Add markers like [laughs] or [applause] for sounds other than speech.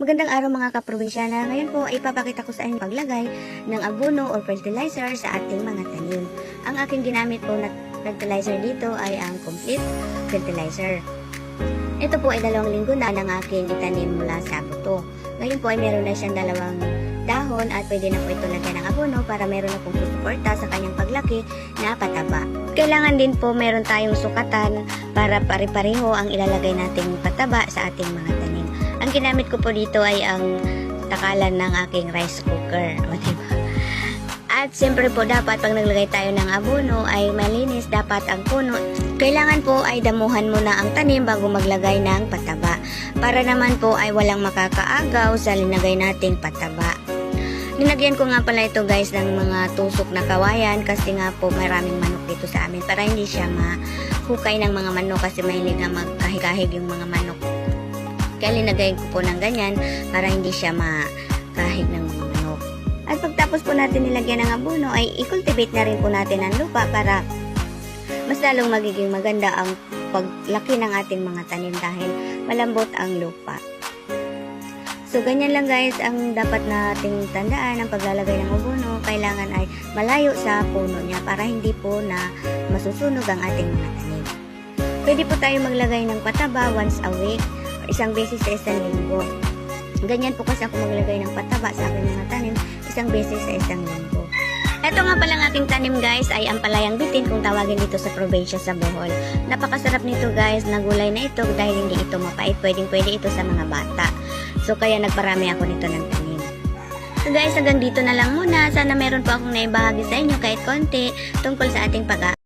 Magandang araw mga kaprobinsyana. Ngayon po ay ipapakita ko sa inyo paglagay ng abono or fertilizer sa ating mga tanim. Ang aking ginamit po na fertilizer dito ay ang complete fertilizer. Ito po ay dalawang linggo na ng aking itanim mula sa buto. Ngayon po ay meron na siyang dalawang dahon at pwede na po ito lagyan ng abono para meron na pong susuporta sa kanyang paglaki na pataba. Kailangan din po meron tayong sukatan para pare-pareho ang ilalagay nating pataba sa ating mga tanim. Ang ginamit ko po dito ay ang takalan ng aking rice cooker. [laughs] O, diba? At siyempre po dapat pag naglagay tayo ng abono ay malinis dapat ang puno. Kailangan po ay damuhan muna ang tanim bago maglagay ng pataba. Para naman po ay walang makakaagaw sa linagay nating pataba. Linagyan ko nga pala ito guys ng mga tusok na kawayan kasi nga po maraming manok dito sa amin para hindi siya mahukay ng mga manok kasi mahilig nga magkahig-kahig yung mga manok. Kaya linagay ko po ng ganyan para hindi siya makahig ng manok. At pagtapos po natin nilagyan ng abono ay i-cultivate na rin po natin ang lupa para mas lalong magiging maganda ang paglaki ng ating mga tanim dahil malambot ang lupa. So, ganyan lang guys ang dapat nating tandaan ng paglalagay ng abono. Kailangan ay malayo sa puno niya para hindi po na masusunog ang ating mga tanim. Pwede po tayo maglagay ng pataba once a week isang beses sa isang linggo. Ganyan po kasi ako maglagay ng pataba sa aking mga tanim isang beses sa isang linggo. Ito nga palang aking tanim guys ay ang palayang bitin kung tawagin dito sa probinsya sa Bohol. Napakasarap nito guys na gulay na ito dahil hindi ito mapait. Pwedeng pwede ito sa mga bata. So kaya nagparami ako nito ng tanim. So guys, hanggang dito na lang muna. Sana meron po akong naibahagi sa inyo kahit konti tungkol sa ating pag